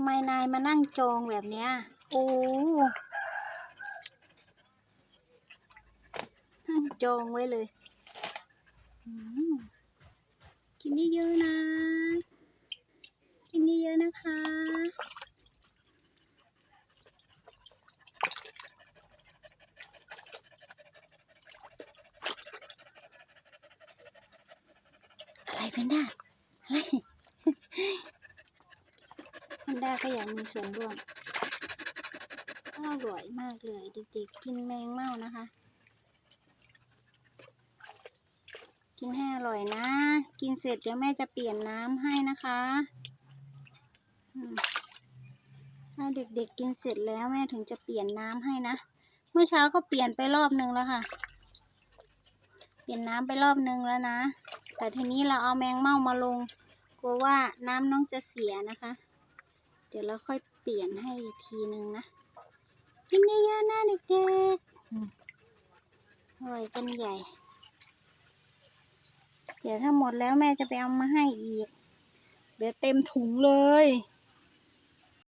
ำไมนายมานั่งจองแบบเนี้ย โอ้จองไว้เลยอืมกินเยอะๆนะ กินเยอะๆนะคะ อะไรเพนด้าอะไร เพนด้ก็อยากมีส่วนร่วมอร่อยมากเลยเด็กๆกินแมงเม่านะคะ กินให้อร่อยนะ กินเสร็จเดี๋ยวแม่จะเปลี่ยนน้ำให้นะคะถ้าเด็กๆกินเสร็จแล้วแม่ถึงจะเปลี่ยนน้ำให้นะ เมื่อเช้าก็เปลี่ยนไปรอบนึงแล้วค่ะ เปลี่ยนน้ำไปรอบนึงแล้วนะ แต่ทีนี้เราเอาแมงเม่ามาลงกลัวว่าน้ำน้องจะเสียนะคะ เดี๋ยวเราค่อยเปลี่ยนให้อีกทีนึงนะกินเยอะๆนะเด็กๆอร่อยกันใหญ่ เดี๋ยวถ้าหมดแล้วแม่จะไปเอามาให้อีก เดี๋ยวเต็มถุงเลย